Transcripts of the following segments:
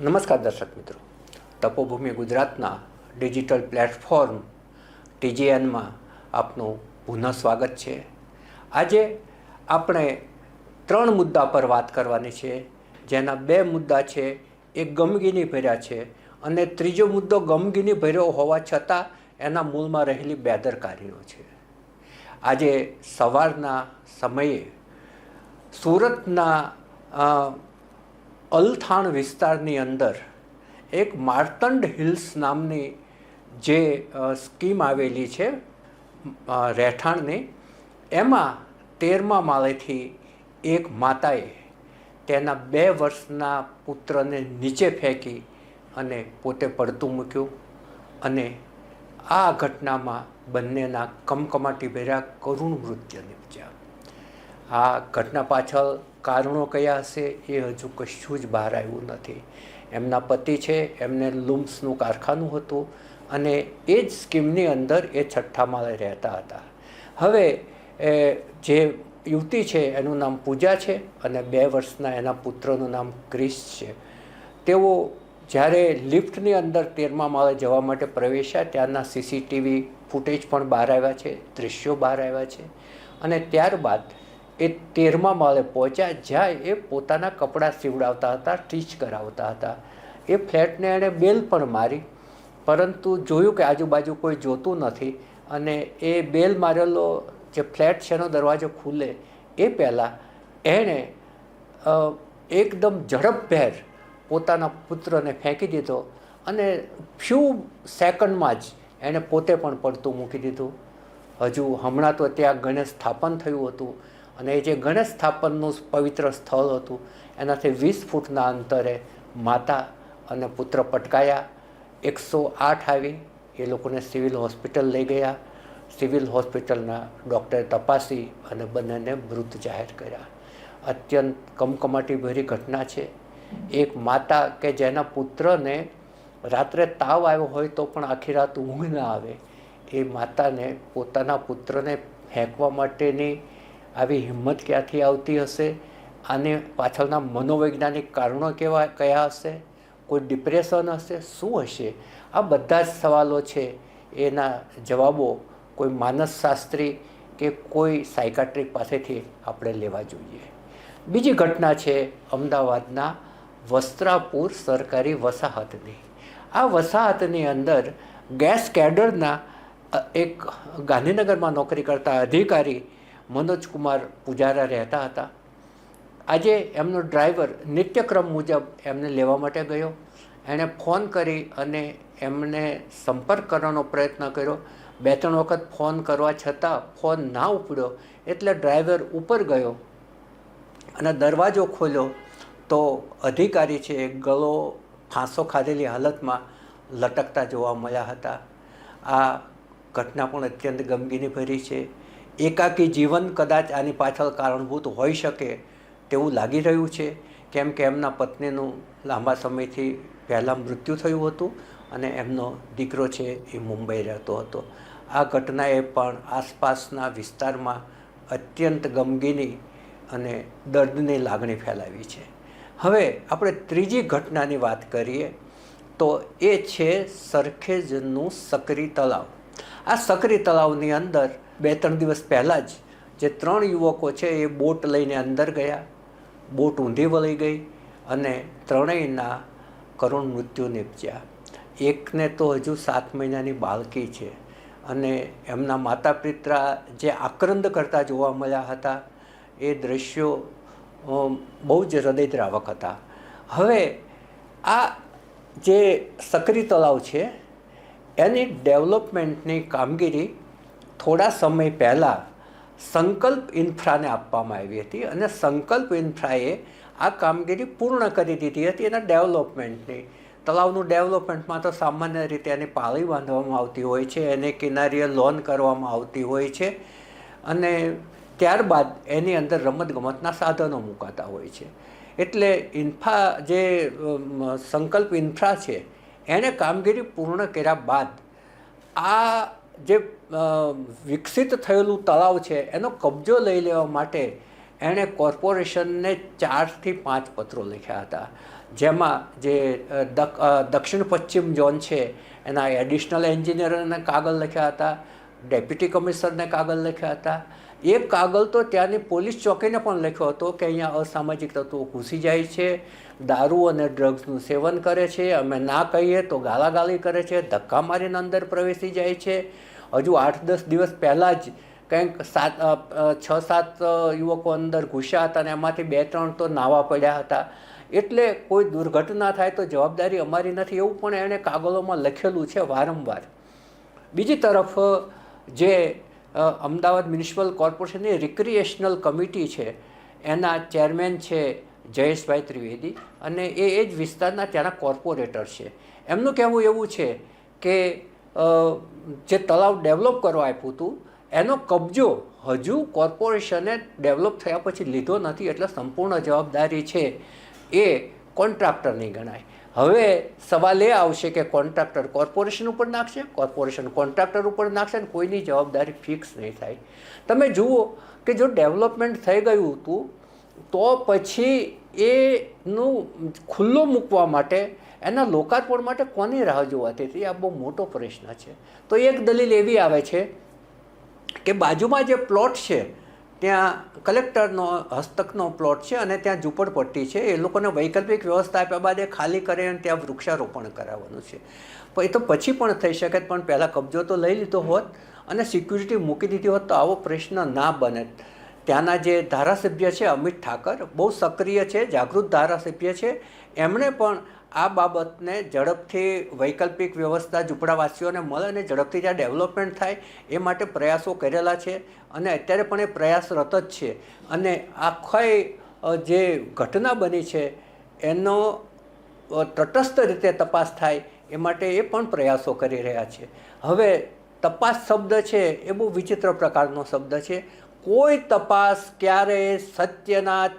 નમસ્કાર દર્શક મિત્રો. તપોભૂમિ ગુજરાતના ડિજિટલ પ્લેટફોર્મ ટીજીએનમાં આપનું પુનઃ સ્વાગત છે. આજે આપણે ત્રણ મુદ્દા પર વાત કરવાની છે. જેના બે મુદ્દા છે એ ગમગીની ભર્યા છે અને ત્રીજો મુદ્દો ગમગીની ભર્યો હોવા છતાં એના મૂળમાં રહેલી બેદરકારીઓ છે. આજે સવારના સમયે સુરતના અલથાણ વિસ્તારની અંદર એક માર્તંડ હિલ્સ નામની જે સ્કીમ આવેલી છે રહેઠાણની, એમાં તેરમા માળેથી એક માતાએ તેના બે વર્ષના પુત્રને નીચે ફેંકી અને પોતે પડતું મૂક્યું અને આ ઘટનામાં બંનેના કમકમાટી ભર્યા કરુણ મૃત્યુ નિપજ્યા. આ ઘટના પાછળ કારણો કયા હશે એ હજુ કશું જ બહાર આવ્યું નથી. એમના પતિ છે, એમને લૂમ્સનું કારખાનું હતું અને એ જ સ્કીમની અંદર એ છઠ્ઠા માળે રહેતા હતા. હવે, એ જે યુવતી છે, એનું નામ પૂજા છે અને બે વર્ષના એના પુત્રનું નામ ક્રિસ છે. તેઓ જ્યારે લિફ્ટની અંદર તેરમા માળે જવા માટે પ્રવેશ્યા ત્યારના સીસીટીવી ફૂટેજ પણ બહાર આવ્યા છે દૃશ્યો બહાર આવ્યા છે અને ત્યારબાદ એ તેરમા માળે પહોંચ્યા. જ્યાં એ પોતાના કપડાં સીવડાવતા હતા, સ્ટીચ કરાવતા હતા. એ ફ્લેટને એણે બેલ પણ મારી. પરંતુ જોયું કે આજુબાજુ કોઈ જોતું નથી અને એ બેલ મારેલો જે ફ્લેટ છે એનો દરવાજો ખુલે એ પહેલાં એણે એકદમ ઝડપભેર પોતાના પુત્રને ફેંકી દીધો અને ફ્યુ સેકન્ડમાં જ એણે પોતે પણ પડતું મૂકી દીધું. હજુ હમણાં તો ત્યાં ગણેશ સ્થાપન થયું હતું. અને એ જે ગણેશ સ્થાપનનું પવિત્ર સ્થળ હતું, એનાથી વીસ ફૂટના અંતરે માતા અને પુત્ર પટકાયા. એકસો આઠ આવી, એ લોકોને સિવિલ હોસ્પિટલ લઈ ગયા. સિવિલ હોસ્પિટલના ડૉક્ટરે તપાસી અને બંનેને મૃત જાહેર કર્યા. અત્યંત કમકમાટીભરી ઘટના છે. એક માતા કે જેના પુત્રને રાત્રે તાવ આવ્યો હોય તો પણ આખી રાત ઊંઘ ના આવે, એ માતાને પોતાના પુત્રને ફેંકવા માટેની આવી હિંમત ક્યાંથી આવતી હશે? આને પાછળના મનોવૈજ્ઞાનિક કારણો કેવા, કયા હશે? કોઈ ડિપ્રેશન હશે? શું હશે? આ બધા જ સવાલો છે. એના જવાબો કોઈ માનસશાસ્ત્રી કે કોઈ સાયકાટ્રિક પાસેથી આપણે લેવા જોઈએ. બીજી ઘટના છે અમદાવાદના વસ્ત્રાપુર સરકારી વસાહતની. આ વસાહતની અંદર ગેસ કેડરના એક ગાંધીનગરમાં નોકરી કરતા અધિકારી મનોજકુમાર પૂજારા રહેતા હતા. આજે એમનો ડ્રાઈવર નિત્યક્રમ મુજબ એમને લેવા માટે ગયો. એણે ફોન કરી અને એમને સંપર્ક કરવાનો પ્રયત્ન કર્યો. બે ત્રણ વખત ફોન કરવા છતાં ફોન ના ઉપડ્યો એટલે ડ્રાઈવર ઉપર ગયો અને દરવાજો ખોલ્યો તો અધિકારી છે ગળો ફાંસો ખાધેલી હાલતમાં લટકતા જોવા મળ્યા હતા. આ ઘટના પણ અત્યંત ગમગીની ભરી છે. એકાકી જીવન કદાચ આની પાછળ કારણભૂત હોઈ શકે તેવું લાગી રહ્યું છે, કેમ કે એમના પત્નીનું લાંબા સમયથી પહેલાં મૃત્યુ થયું હતું અને એમનો દીકરો છે એ મુંબઈ રહેતો હતો. આ ઘટનાએ પણ આસપાસના વિસ્તારમાં અત્યંત ગમગીની અને દર્દની લાગણી ફેલાવી છે. હવે આપણે ત્રીજી ઘટનાની વાત કરીએ તો એ છે સરખેજનું સકરી તળાવ. આ સકરી તળાવની અંદર બે ત્રણ દિવસ પહેલાં જ જે ત્રણ યુવકો છે એ બોટ લઈને અંદર ગયા. બોટ ઊંધી વળી ગઈ અને ત્રણેયના કરુણ મૃત્યુ નીપજ્યા. એકને તો હજુ સાત મહિનાની બાળકી છે અને એમના માતા પિતા જે આક્રંદ કરતા જોવા મળ્યા હતા, એ દ્રશ્યો બહુ જ હૃદયદ્રાવક હતા. હવે આ જે સક્રી તળાવ છે, એની ડેવલપમેન્ટની કામગીરી થોડા સમય પહેલાં સંકલ્પ ઇન્ફ્રાને આપવામાં આવી હતી અને સંકલ્પ ઇન્ફ્રાએ આ કામગીરી પૂર્ણ કરી દીધી હતી એના ડેવલપમેન્ટની, તળાવનું ડેવલપમેન્ટમાં તો સામાન્ય રીતે એની પાળી બાંધવામાં આવતી હોય છે, એને કિનારીએ લોન કરવામાં આવતી હોય છે અને ત્યારબાદ એની અંદર રમતગમતના સાધનો મુકાતા હોય છે. એટલે ઇન્ફા જે સંકલ્પ ઇન્ફ્રા છે, એણે કામગીરી પૂર્ણ કર્યા બાદ આ જે વિકસિત થયેલું તળાવ છે, એનો કબજો લઈ લેવા માટે એણે કોર્પોરેશનને ચારથી પાંચ પત્રો લખ્યા હતા. જેમાં જે દક્ષિણ પશ્ચિમ ઝોન છે, એના એડિશનલ એન્જિનિયરને કાગળ લખ્યા હતા ડેપ્યુટી કમિશનરને કાગળ લખ્યા હતા. એ કાગળ તો ત્યાંની પોલીસ ચોકીને પણ લખ્યો હતો કે અહીંયા અસામાજિક તત્વો ઘૂસી જાય છે, દારૂ અને ડ્રગ્સનું સેવન કરે છે, અમે ના કહીએ તો ગાલાગાલી કરે છે, ધક્કા મારીને અંદર પ્રવેશી જાય છે. હજુ આઠ દસ દિવસ પહેલાં જ કંઈક સાત છ, સાત યુવકો અંદર ઘૂસ્યા હતા અને એમાંથી બે, ત્રણ તો નાવા પડ્યા હતા. એટલે કોઈ દુર્ઘટના થાય તો જવાબદારી અમારી નથી એવું પણ એણે કાગળોમાં લખેલું છે વારંવાર. બીજી તરફ, જે અમદાવાદ મ્યુનિસિપલ કોર્પોરેશનની રિક્રિએશનલ કમિટી છે, એના ચેરમેન છે જયેશભાઈ ત્રિવેદી અને એ એ જ વિસ્તારના ત્યાંના કોર્પોરેટર છે. એમનું કહેવું એવું છે કે જે તળાવ ડેવલપ કરવા આપ્યું હતું, એનો કબજો હજુ કોર્પોરેશને ડેવલપ થયા પછી લીધો નથી એટલે સંપૂર્ણ જવાબદારી છે એ કોન્ટ્રાક્ટરની ગણાય. હવે સવાલ એ આવશે કે કોન્ટ્રાક્ટર કોર્પોરેશન ઉપર નાખશે, કોર્પોરેશન કોન્ટ્રાક્ટર ઉપર નાખશે અને કોઈની જવાબદારી ફિક્સ નહીં થાય. તમે જુઓ કે જો ડેવલપમેન્ટ થઈ ગયું હતું, તો પછી એનું ખુલ્લો મૂકવા માટે એના લોકાર્પણ માટે કોની રાહ હતી આ બહુ મોટો પ્રશ્ન છે. તો એક દલીલ એવી આવે છે કે બાજુમાં જે પ્લોટ છે, ત્યાં કલેક્ટરનો હસ્તકનો પ્લોટ છે અને ત્યાં ઝૂંપડપટ્ટી છે. એ લોકોને વૈકલ્પિક વ્યવસ્થા આપ્યા બાદ એ ખાલી કરે અને ત્યાં વૃક્ષારોપણ કરાવવાનું છે. એ તો પછી પણ થઈ શકે પણ પહેલાં કબજો તો લઈ લીધો હોત અને સિક્યુરિટી મૂકી દીધી હોત તો આવો પ્રશ્ન ના બને. ત્યાંના જે ધારાસભ્ય છે અમિત ઠાકર બહુ સક્રિય છે, જાગૃત ધારાસભ્ય છે. એમણે પણ આ બાબતને ઝડપથી વૈકલ્પિક વ્યવસ્થા ઝૂંપડાવાસીઓને મળે અને ઝડપથી જ્યાં ડેવલપમેન્ટ થાય એ માટે પ્રયાસો કરેલા છે અને અત્યારે પણ એ પ્રયાસરત જ છે. અને આખી જે ઘટના બની છે એનો તટસ્થ રીતે તપાસ થાય એ માટે એ પણ પ્રયાસો કરી રહ્યા છે. હવે તપાસ શબ્દ છે એ બહુ વિચિત્ર પ્રકારનો શબ્દ છે. કોઈ તપાસ ક્યારેય સત્યના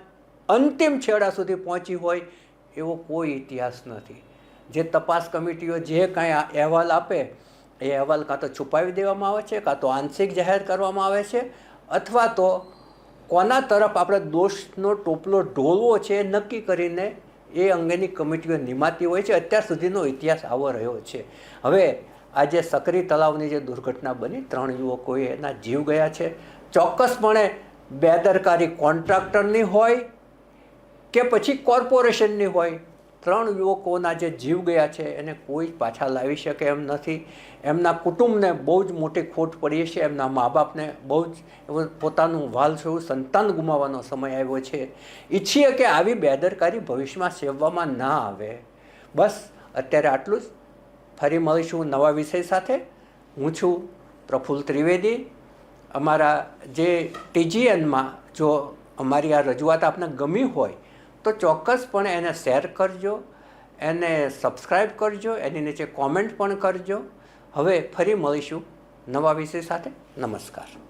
અંતિમ છેડા સુધી પહોંચી હોય એવો કોઈ ઇતિહાસ નથી. જે તપાસ કમિટીઓ જે કાંઈ અહેવાલ આપે, એ અહેવાલ કાં તો છુપાવી દેવામાં આવે છે, કાં તો આંશિક જાહેર કરવામાં આવે છે, અથવા તો કોના તરફ આપણે દોષનો ટોપલો ઢોળવો છે એ નક્કી કરીને એ અંગેની કમિટીઓ નિમાતી હોય છે. અત્યાર સુધીનો ઇતિહાસ આવો રહ્યો છે. હવે આજે સકરી તળાવની જે દુર્ઘટના બની, ત્રણ યુવકોએ એના જીવ ગયા છે. ચોક્કસપણે બેદરકારી કોન્ટ્રાક્ટરની હોય કે પછી કોર્પોરેશનની હોય. ત્રણ યુવકોના જે જીવ ગયા છે, એને કોઈ પાછા લાવી શકે એમ નથી. એમના કુટુંબને બહુ જ મોટી ખોટ પડી છે. એમના મા બાપને બહુ જ પોતાનું વાલ એવું સંતાન ગુમાવવાનો સમય આવ્યો છે. ઈચ્છીએ કે આવી બેદરકારી ભવિષ્યમાં સેવવામાં ના આવે. બસ, અત્યારે આટલું જ. ફરી મળીશું નવા વિષય સાથે. હું છું પ્રફુલ્લ ત્રિવેદી. અમારા જે ટીજીએનમાં જો અમારી આ રજૂઆત આપને ગમી હોય તો ચોક્કસપણે એને શેર કરજો, એને સબસ્ક્રાઈબ કરજો, એની નીચે કોમેન્ટ પણ કરજો. હવે ફરી મળીશું નવા વિષય સાથે. નમસ્કાર.